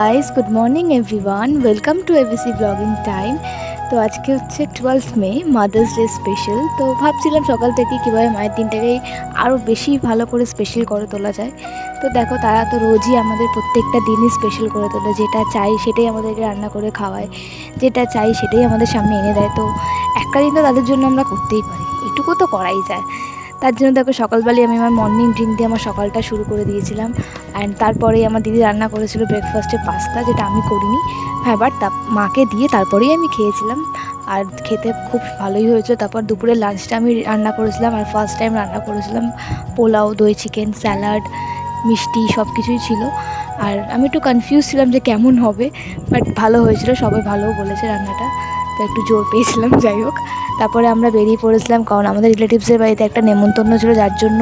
Guys good morning everyone welcome to ABC blogging time তো আজকে হচ্ছে twelfth May Mother's Day special তো ভাবছিলাম সকাল থেকে কীভাবে মায়ের দিনটাকে আরও বেশি ভালো করে স্পেশাল করে তোলা যায়। তো দেখো, তারা তো রোজই আমাদের প্রত্যেকটা দিনই স্পেশাল করে তোলে। যেটা চাই সেটাই আমাদেরকে রান্না করে খাওয়ায়। যেটা চাই সেটাই আমাদের সামনে এনে দেয়। তো একটা দিন তো তাদের জন্য আমরা করতেই পারি। এটুকু তো করাই যায়। তার জন্য দেখো সকালবেলায় আমি আমার মর্নিং ড্রিঙ্ক দিয়ে আমার সকালটা শুরু করে দিয়েছিলাম। অ্যান্ড তারপরেই আমার দিদি রান্না করেছিল ব্রেকফাস্টে পাস্তা যেটা আমি করিনি। হ্যাঁ বাট তা মাকে দিয়ে তারপরেই আমি খেয়েছিলাম। আর খেতে খুব ভালোই হয়েছিল। তারপর দুপুরে লাঞ্চটা আমি রান্না করেছিলাম। আর ফার্স্ট টাইম রান্না করেছিলাম পোলাও, দই চিকেন স্যালাড মিষ্টি সব কিছুই ছিল। আর আমি একটু কনফিউজ ছিলাম যে কেমন হবে। বাট ভালো হয়েছিল। সবাই ভালোও বলেছে রান্নাটা। তো একটু জোর পেয়েছিলাম, যাই হোক। তারপরে আমরা বেরিয়ে পড়েছিলাম কারণ আমাদের রিলেটিভসের বাড়িতে একটা নেমন্তন্ন ছিল, যার জন্য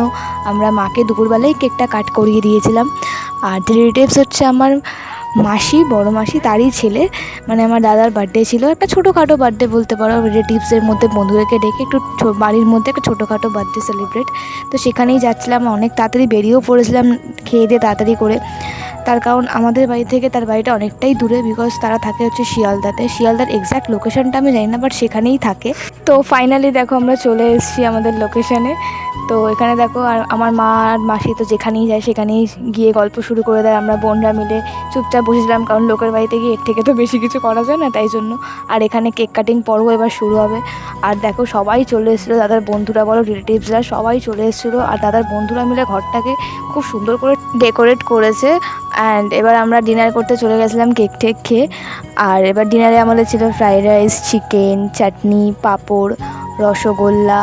আমরা মাকে দুপুরবেলায় কেকটা কাট করিয়ে দিয়েছিলাম। আর রিলেটিভস হচ্ছে আমার মাসি, বড় মাসি, তারই ছেলে। মানে আমার দাদার বার্থডে ছিল, একটা ছোটোখাটো বার্থডে বলতে পারো। রিলেটিভসের মধ্যে বন্ধুদেরকে ডেকে একটু বাড়ির মধ্যে একটা ছোটোখাটো বার্থডে সেলিব্রেট তো সেখানেই যাচ্ছিলাম, অনেক তাড়াতাড়ি বেরিয়েও পড়েছিলাম, খেয়ে দিয়ে তাড়াতাড়ি করে। তার কারণ আমাদের বাড়ি থেকে তার বাড়িটা অনেকটাই দূরে বিকজ তারা থাকে হচ্ছে শিয়ালদাতে। শিয়ালদার এক্স্যাক্ট লোকেশনটা আমি জানি না বাট সেখানেই থাকে। তো ফাইনালি দেখো আমরা চলে এসেছি আমাদের লোকেশানে তো এখানে দেখো আর আমার মা আর মাসি তো যেখানেই যায় সেখানেই গিয়ে গল্প শুরু করে দেয়। আমরা বোনরা মিলে চুপচাপ বসেছিলাম কারণ লোকের বাড়িতে গিয়ে এর থেকে তো বেশি কিছু করা যায় না, তাই জন্য। আর এখানে কেক কাটিং পর্ব এবার শুরু হবে। আর দেখো সবাই চলে এসেছিল দাদার বন্ধুরা বলো রিলেটিভসরা সবাই চলে এসেছিল। আর দাদার বন্ধুরা মিলে ঘরটাকে খুব সুন্দর করে ডেকোরেট করেছে। অ্যান্ড এবার আমরা ডিনার করতে চলে গেছিলাম কেক টেক খেয়ে। আর এবার ডিনারে আমাদের ছিল fried rice chicken chutney papad. Rasgulla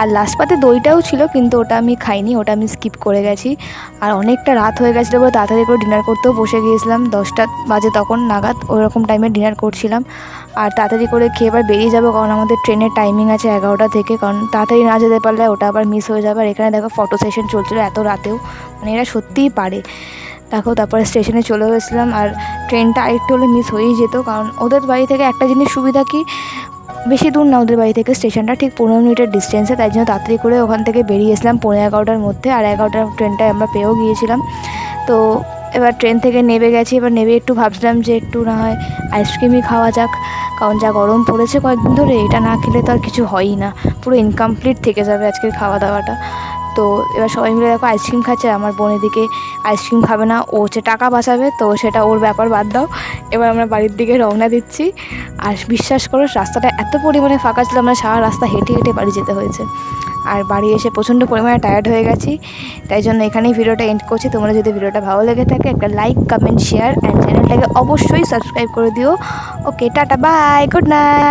আর লাস্ট পাতে দইটাও ছিল কিন্তু ওটা আমি খাইনি, ওটা আমি স্কিপ করে গেছি। আর অনেকটা রাত হয়ে গেছিল বলে তাড়াতাড়ি করে ডিনার করতেও বসে গিয়েছিলাম। দশটা বাজে তখন নাগাদ ওরকম টাইমে ডিনার করছিলাম। আর তাড়াতাড়ি করে খেয়ে এবার বেরিয়ে যাব কারণ আমাদের ট্রেনের টাইমিং আছে এগারোটা থেকে, কারণ তাড়াতাড়ি না যেতে পারলে ওটা আবার মিস হয়ে যাবে। আর এখানে দেখো ফটো সেশন চলছিলো এত রাতেও মানে এরা সত্যিই পারে। দেখো তারপরে স্টেশনে চলে গেছিলাম আর ট্রেনটা আরেকটু হলে মিস হয়েই যেত, কারণ ওদের বাড়ি থেকে একটা জিনিস সুবিধা কি? বেশি দূর না ওদের বাড়ি থেকে স্টেশনটা, ঠিক পনেরো মিনিটের ডিস্টেন্সে তাই জন্য তাড়াতাড়ি করে ওখান থেকে বেরিয়ে এসলাম পনেরো এগারোটার মধ্যে। আর এগারোটার ট্রেনটায় আমরা পেয়েও গিয়েছিলাম। তো এবার ট্রেন থেকে নেমে গেছি, এবার নেমে একটু ভাবছিলাম যে একটু না হয় আইসক্রিমই খাওয়া যাক। কারণ যা গরম পড়েছে কয়েকদিন ধরে, এটা না খেলে তো আর কিছু হয়ই না। পুরো ইনকমপ্লিট থেকে যাবে আজকের খাওয়া দাওয়াটা তো এবার সবাই মিলে দেখো আইসক্রিম খাচ্ছে, আমার বোনের দিকে আইসক্রিম খাবে না, ও হচ্ছে টাকা বাঁচাবে, তো সেটা ওর ব্যাপার বাদ দাও। এবার আমরা বাড়ির দিকে রওনা দিচ্ছি। আর বিশ্বাস করো, রাস্তাটা এত পরিমাণে ফাঁকা ছিল, আমরা সারা রাস্তা হেঁটে হেঁটে বাড়ি যেতে হয়েছে। আর বাড়ি এসে প্রচণ্ড পরিমাণে টায়ার্ড হয়ে গেছি। তাই জন্য এখানেই ভিডিওটা এন্ড করছি। তোমরা যদি ভিডিওটা ভালো লেগে থাকে, একটা লাইক কমেন্ট শেয়ার অ্যান্ড চ্যানেলটাকে অবশ্যই সাবস্ক্রাইব করে দিও। Okay tata bye good night